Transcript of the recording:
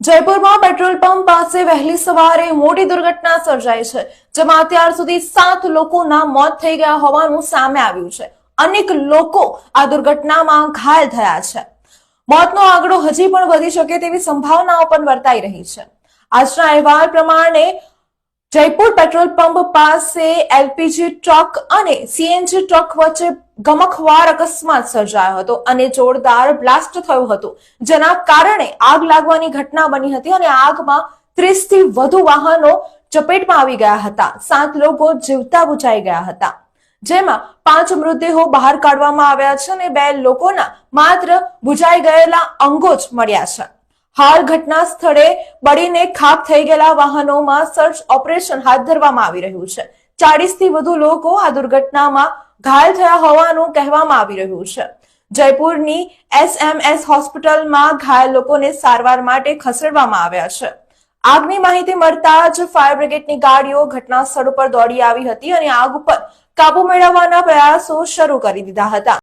જયપુરમાં petrol pump પાસે વહેલી સવારે મોટી દુર્ઘટના સર્જાઈ છે, જેમાં અત્યાર સુધી સાત લોકોના મોત થઈ ગયા હોવાનું સામે આવ્યું છે. અનેક લોકો આ દુર્ઘટનામાં ઘાયલ થયા છે. મોતનો આંકડો હજી પણ વધી શકે તેવી સંભાવનાઓ પણ વર્તાઈ રહી છે. આજના અહેવાલ પ્રમાણે જયપુર પેટ્રોલ પંપ પાસે એલપીજી ટ્રક અને સીએનજી ટ્રક વચ્ચે ગમખવાર અકસ્માત સર્જાયો હતો અને જોરદાર બ્લાસ્ટ થયો હતો, જેના કારણે આગ લાગવાની ઘટના બની હતી અને આગમાં ત્રીસથી વધુ વાહનો ચપેટમાં આવી ગયા હતા. સાત લોકો જીવતા બુજાઈ ગયા હતા. જેમાં પાંચ મૃતદેહો બહાર કાઢવામાં આવ્યા છે અને બે લોકોના માત્ર બુજાઈ ગયેલા અંગો જ મળ્યા છે. હાલ ઘટના સ્થળે બળીને ખાક થઈ ગયેલા વાહનોમાં સર્ચ ઓપરેશન હાથ ધરવામાં આવી રહ્યું છે. ચાલીસથી વધુ લોકો આ દુર્ઘટનામાં ઘાયલ થયા હોવાનું કહેવામાં આવી રહ્યું છે. જયપુરની એસએમએસ હોસ્પિટલમાં ઘાયલ લોકોને સારવાર માટે ખસેડવામાં આવ્યા છે. આગની માહિતી મળતા જ ફાયર બ્રિગેડની ગાડીઓ ઘટના સ્થળ ઉપર દોડી આવી હતી અને આગ ઉપર કાબુ મેળવવાના પ્રયાસો શરૂ કરી દીધા હતા.